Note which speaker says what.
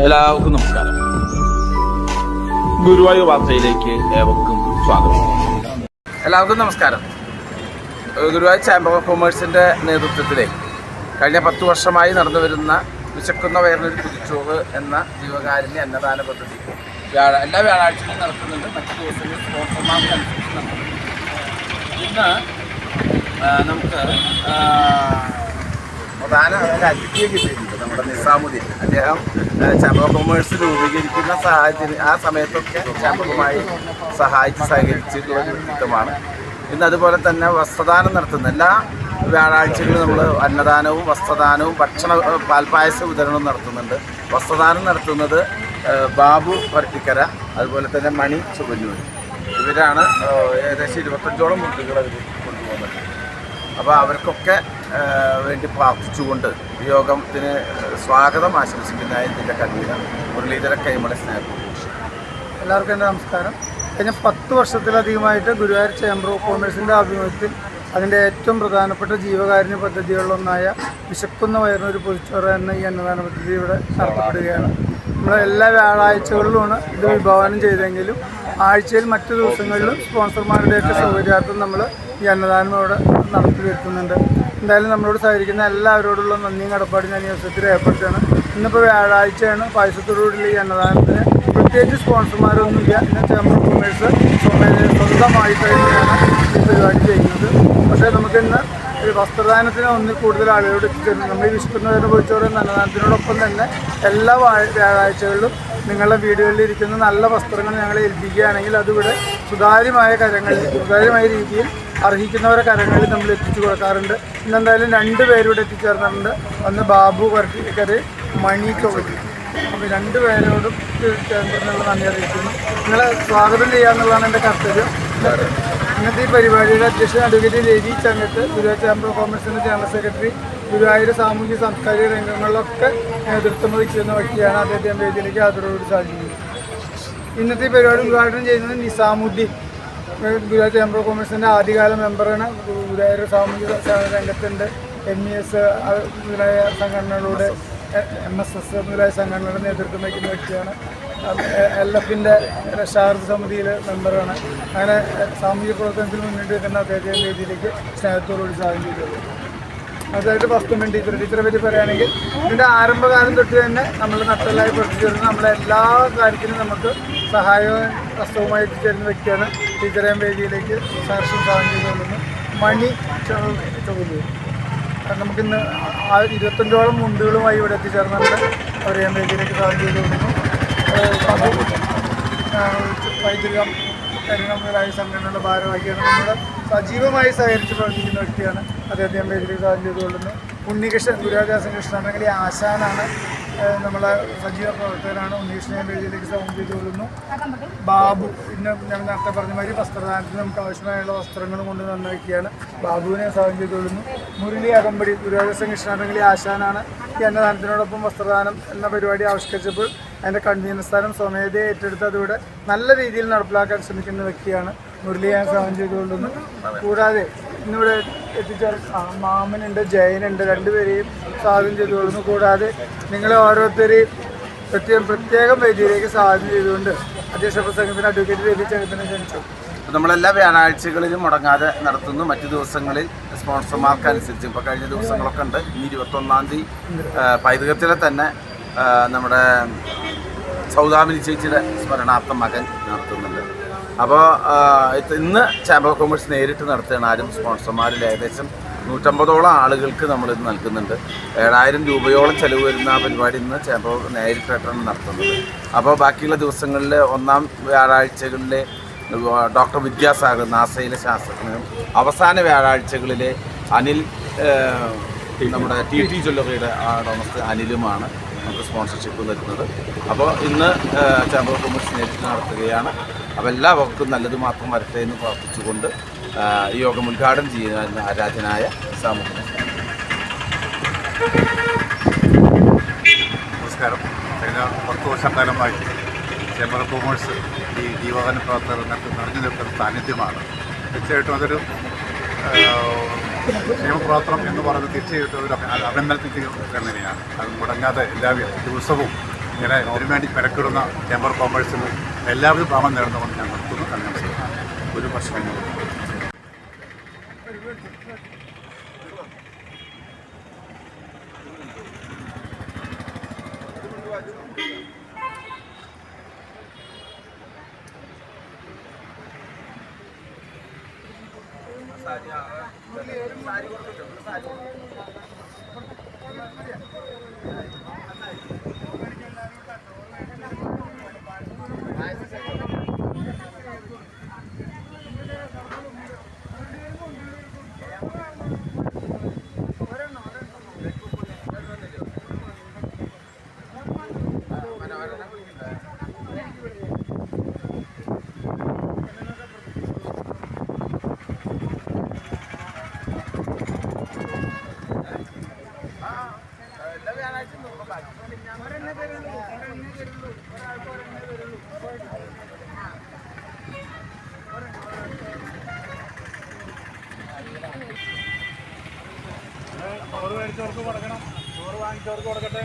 Speaker 1: എല്ലാവർക്കും നമസ്കാരം. ഗുരുവായൂർ വാർത്തയിലേക്ക് ഏവർക്കും സ്വാഗതം. എല്ലാവർക്കും നമസ്കാരം. ഗുരുവായൂർ ചാമ്പർ ഓഫ് കൊമേഴ്സിന്റെ നേതൃത്വത്തിലെ കഴിഞ്ഞ പത്ത് വർഷമായി നടന്നു വരുന്ന വിശക്കുന്ന വയറിനൊരു കുതിച്ചോറ് എന്ന ജീവകാരുണ്യ അന്നദാന പദ്ധതി വ്യാഴ എല്ലാ വ്യാഴാഴ്ചയും നടത്തുന്നുണ്ട് മറ്റു ദിവസങ്ങളിൽ സ്പോൺസർമാർക്കനുസരിച്ച് നടത്തുന്നുണ്ട് ഇന്ന് നമുക്ക് നമ്മുടെ നിസാമുദ്ദീൻ. അദ്ദേഹം ചാമ്പർ കൊമേഴ്സ് രൂപീകരിക്കുന്ന സാഹചര്യം ആ സമയത്തൊക്കെ ചമ്പുമായി സഹായിച്ച് സഹകരിച്ചിട്ടുള്ള ഒരു വ്യക്തിത്വമാണ്. ഇന്ന് അതുപോലെ തന്നെ വസ്ത്രദാനം നടത്തുന്ന. എല്ലാ വ്യാഴാഴ്ചകളിൽ നമ്മൾ അന്നദാനവും വസ്ത്രദാനവും ഭക്ഷണ പാൽപായസ വിതരണവും നടത്തുന്നുണ്ട്. വസ്ത്രദാനം നടത്തുന്നത് ബാബു വർട്ടിക്കര അതുപോലെ തന്നെ മണി ചുവന്നൂർ. ഇവരാണ് ഏകദേശം ഇരുപത്തഞ്ചോളം കുട്ടികൾ അവർ കൊണ്ടുപോകുന്നത് അപ്പോൾ അവർക്കൊക്കെ വേണ്ടി പ്രാർത്ഥിച്ചുകൊണ്ട് യോഗത്തിന് സ്വാഗതം ആശംസിക്കുന്ന ഇതിന്റെ കൺവീനർ മുരളീധര കൈമള സ്നേഹം.
Speaker 2: എല്ലാവർക്കും എന്റെ നമസ്കാരം. കഴിഞ്ഞ പത്ത് വർഷത്തിലധികമായിട്ട് ഗുരുവായൂർ ചേംബർ ഓഫ് കോമേഴ്സിന്റെ ആഭിമുഖ്യത്തിൽ അതിന്റെ ഏറ്റവും പ്രധാനപ്പെട്ട ജീവകാരുണ്യ പദ്ധതികളിലൊന്നായ വിശക്കുന്ന വയറിനൊരു പൊതിച്ചോറ് എന്ന ഈ അന്നദാന പദ്ധതി ഇവിടെ നടത്തപ്പെടുകയാണ്. നമ്മൾ എല്ലാ വ്യാഴാഴ്ചകളിലുമാണ് ഇത് വിഭാവനം ചെയ്തെങ്കിലും ആഴ്ചയിൽ മറ്റു ദിവസങ്ങളിലും സ്പോൺസർമാരുടെയൊക്കെ സൗകര്യാർത്ഥം നമ്മൾ ഈ അന്നദാനം ഇവിടെ നടത്തി വരുത്തുന്നുണ്ട് എന്തായാലും നമ്മളോട് സഹകരിക്കുന്ന എല്ലാവരോടുള്ള നന്ദിയും കടപ്പാടും ഞാൻ ഈ അവസരത്തിൽ ഏർപ്പെടുത്തുകയാണ് ഇന്നിപ്പോൾ വ്യാഴാഴ്ചയാണ് പായസത്തോടുകൂടി ഈ അന്നദാനത്തിന് പ്രത്യേകിച്ച് സ്പോൺസർമാരൊന്നുമില്ല. ഇന്ന് ചേമ്പർ കൊമേഴ്സ് സ്വന്തമായിട്ട് തന്നെയാണ് ഈ പരിപാടി ചെയ്യുന്നത്. പക്ഷേ നമുക്കിന്ന് ഒരു വസ്ത്രദാനത്തിന് ഒന്നിൽ കൂടുതൽ ആളുകളോട് എത്തിച്ചേരുന്നു. നമ്മൾ ഈ വിശുക്കുന്നതിന് പൊളിച്ചോറ് എന്ന അന്നദാനത്തിനോടൊപ്പം തന്നെ എല്ലാ വ്യാഴാഴ്ചകളിലും നിങ്ങളുടെ വീടുകളിൽ ഇരിക്കുന്ന നല്ല വസ്ത്രങ്ങൾ ഞങ്ങളെ ഏൽപ്പിക്കുകയാണെങ്കിൽ അതിവിടെ സുതാര്യമായ കരങ്ങളിൽ സുതാര്യമായ രീതിയിൽ അർഹിക്കുന്നവരെ കരങ്ങളിൽ നമ്മൾ എത്തിച്ചു കൊടുക്കാറുണ്ട്. ഇന്നെന്തായാലും രണ്ട് പേരോട് എത്തിച്ചേർന്നിട്ടുണ്ട്. ഒന്ന് ബാബു വർട്ടിക്കര് മണി ചോദി അപ്പോൾ രണ്ട് പേരോടും ചേർന്നിട്ടുള്ള നന്ദി അറിയിക്കുന്നു. നിങ്ങളെ സ്വാഗതം ചെയ്യാന്നുള്ളതാണ് എന്റെ കർത്തവ്യം. ഇന്നത്തെ- ഈ പരിപാടിയുടെ അധ്യക്ഷൻ അഡ്വക്കേറ്റ് രവി ചങ്ങത്ത് ഗുരുവായൂർ ചാമ്പർ കോമേഴ്സിന്റെ ജനറൽ സെക്രട്ടറി ഗുരുവായൂർ സാമൂഹ്യ സാംസ്കാരിക രംഗങ്ങളിലൊക്കെ നേതൃത്വം വഹിച്ചിരുന്ന വ്യക്തിയാണ് അദ്ദേഹത്തെ വേദിയിലേക്ക് ആദരവോട് സാധിക്കുന്നത് ഇന്നത്തെ പരിപാടി ഉദ്ഘാടനം ചെയ്യുന്നത് നിസാമുദ്ദീൻ. ഗുരുവായൂർ ചേംബർ ഓഫ് കോമേഴ്സിന്റെ ആദ്യകാല മെമ്പറാണ് ഗുരുവായൂർ സാമൂഹിക രംഗത്തുണ്ട്. എം ഇ എസ് മുതലായ സംഘടനകളുടെ എം എസ് എസ് മുതലായ സംഘടനകളുടെ നേതൃത്വം വയ്ക്കുന്ന വ്യക്തിയാണ്. എൽ എഫിന്റെ രക്ഷാർത്ഥ സമിതിയിൽ മെമ്പറാണ് അങ്ങനെ സാമൂഹിക പ്രവർത്തനത്തിൽ മുന്നിട്ട് നിൽക്കുന്ന അദ്ദേഹത്തെ രീതിയിലേക്ക് സ്നേഹത്തോടുകൂടി സാധനം ചെയ്തത് അതായത് ഫസ്റ്റ് ടീച്ചർ ടീച്ചറെ പറ്റി പറയുകയാണെങ്കിൽ ഇതിന്റെ ആരംഭകാലം തൊട്ട് തന്നെ നമ്മൾ നട്ടലായി പ്രവർത്തിച്ചിരുന്ന നമ്മളെ എല്ലാ കാര്യത്തിനും നമുക്ക് സഹായവും വസ്തുവുമായി ചേരുന്ന വ്യക്തിയാണ് ടീച്ചറേം വേദിയിലേക്ക് സാക്ഷ്യം സാധനം ചെയ്തുകൊള്ളുന്നു മണി ചോദ്യം നമുക്കിന്ന് ആ ഇരുപത്തഞ്ചോളം മുണ്ടുകളുമായി ഇവിടെ എത്തിച്ചേർന്നുണ്ട് അവരെയും വേദിയിലേക്ക് സാധനം ചെയ്തുകൊള്ളുന്നു വൈദ്യുതം വൈദ്യുതി മുതലായ സംഘടനകളുടെ ഭാരവാഹിയാണ്. നമ്മുടെ സജീവമായി സഹകരിച്ച് പ്രവർത്തിക്കുന്ന വ്യക്തിയാണ് അദ്ദേഹത്തെ വേദിയിലേക്ക് സാധനം ചെയ്തുകൊള്ളുന്നു ഉണ്ണികൃഷ്ണൻ ഗുരുരാജാസൻ കൃഷ്ണൻ അല്ലെങ്കിൽ ആശാനാണ് നമ്മളെ സജീവ പ്രവർത്തകരാണ് ഉണ്ണികൃഷ്ണനെ വേദിയിലേക്ക് സൗണ്ട് ചെയ്തു കൊള്ളുന്നു. ബാബു ഇന്ന് ഞാൻ നേരത്തെ പറഞ്ഞ മാതിരി വസ്ത്രദാനത്തിന് നമുക്ക് ആവശ്യമായുള്ള വസ്ത്രങ്ങൾ കൊണ്ട് നന്നാക്കിയാണ്. ബാബുവിനെ സൗണ്ട് ചെയ്തു കൊള്ളുന്നു. മുരളി അകമ്പടി ഗുരുവാദാസൻ കൃഷ്ണാണ്ടെങ്കിൽ ആശാനാണ്. ഈ അന്നദാനത്തിനോടൊപ്പം വസ്ത്രദാനം എന്ന പരിപാടി ആവിഷ്കരിച്ചപ്പോൾ അതിന്റെ കൺവീനർ സ്ഥാനം സ്വമേധയെ ഏറ്റെടുത്ത് അതിവിടെ നല്ല രീതിയിൽ നടപ്പിലാക്കാൻ ശ്രമിക്കുന്ന വ്യക്തിയാണ് മുരളി ഞാൻ സൗണ്ട് സാധനം ചെയ്തുകൊള്ളുന്നു കൂടാതെ ഇന്നിവിടെ എത്തിച്ച മാമനുണ്ട് ജയനുണ്ട് രണ്ടുപേരെയും സ്വാഗതം കൊടുക്കുന്നു കൂടാതെ നിങ്ങളെ ഓരോരുത്തരെയും പ്രത്യേകം പ്രത്യേകം വേദിയിലേക്ക് സ്വാഗതം ചെയ്തുകൊണ്ട് അധ്യക്ഷ പ്രസംഗത്തിന് അഡ്വക്കേറ്റ് രവി ക്ഷണിച്ചു.
Speaker 1: നമ്മളെല്ലാ വ്യാഴാഴ്ചകളിലും മുടങ്ങാതെ നടത്തുന്നു. മറ്റു ദിവസങ്ങളിൽ സ്പോൺസർമാർക്ക് അനുസരിച്ച് ഇപ്പോൾ കഴിഞ്ഞ ദിവസങ്ങളൊക്കെ ഉണ്ട്. ഇനി ഇരുപത്തൊന്നാം തീയതി പൈതൃകത്തിലെ തന്നെ നമ്മുടെ സൗദാമിനി ചേച്ചിയുടെ സ്മരണാർത്ഥം മകൻ നടത്തുന്നുണ്ട്. അപ്പോൾ ഇന്ന് ചാമ്പർ ഓഫ് കൊമേഴ്സ് നേരിട്ട് നടത്തുകയാണ് ആരും സ്പോൺസർമാരിൽ ഏകദേശം നൂറ്റമ്പതോളം ആളുകൾക്ക് നമ്മൾ ഇത് നൽകുന്നുണ്ട്. ഏഴായിരം രൂപയോളം ചെലവ് വരുന്ന ആ പരിപാടി ഇന്ന് ചാമ്പർ നേരിട്ടായിട്ടാണ് നടത്തുന്നത്. അപ്പോൾ ബാക്കിയുള്ള ദിവസങ്ങളിൽ ഒന്നാം വ്യാഴാഴ്ചകളിലെ ഡോക്ടർ വിദ്യാസാഗർ നാസയിലെ ശാസ്ത്രജ്ഞനും അവസാന വ്യാഴാഴ്ചകളിലെ അനിൽ നമ്മുടെ ടി ടി ജ്വല്ലറിയുടെ ഉടമസ്ഥ അനിലുമാണ് നമുക്ക് സ്പോൺസർഷിപ്പ് നൽകുന്നത് അപ്പോൾ ഇന്ന് ചാമ്പർ കൊമേഴ്സ് നേരിട്ട് നടത്തുകയാണ്. അപ്പോൾ എല്ലാവർക്കും നല്ലത് മാത്രം വരട്ടെ എന്ന് പ്രാർത്ഥിച്ചുകൊണ്ട് ഈ യോഗം ഉദ്ഘാടനം ചെയ്യുന്ന ആരാധനായ സാമൂഹ്യ
Speaker 3: നമസ്കാരം. കഴിഞ്ഞ പത്ത് വർഷക്കാലമായി ചേംബർ ഓഫ് കോമേഴ്സ് ഈ ജീവകാന പ്രവർത്തകർ രംഗത്ത് നിറഞ്ഞു നിൽക്കുന്ന സാന്നിധ്യമാണ്. തീർച്ചയായിട്ടും അതൊരു നിയമപ്രവർത്തനം എന്ന് പറയുന്നത് തീർച്ചയായിട്ടും ഒരു അഭി- അഭിനന്ദനത്തിന് തന്നെയാണ്. അത് മുടങ്ങാതെ എല്ലാ ദിവസവും ഇങ്ങനെ ഇതിനുവേണ്ടി മെനക്കിടുന്ന ചേംബർ കോമേഴ്സിന് എല്ലാവരും നാമം നേർന്നുകൊണ്ട് ഞാൻ നിർത്തുന്നു. നമസ്കാരം ഒരു പ്രശ്നങ്ങളും ഒരെണ്ണേ കൊടുക്കണം. ചോറ് വാങ്ങിച്ചവർക്ക് കൊടുക്കട്ടെ.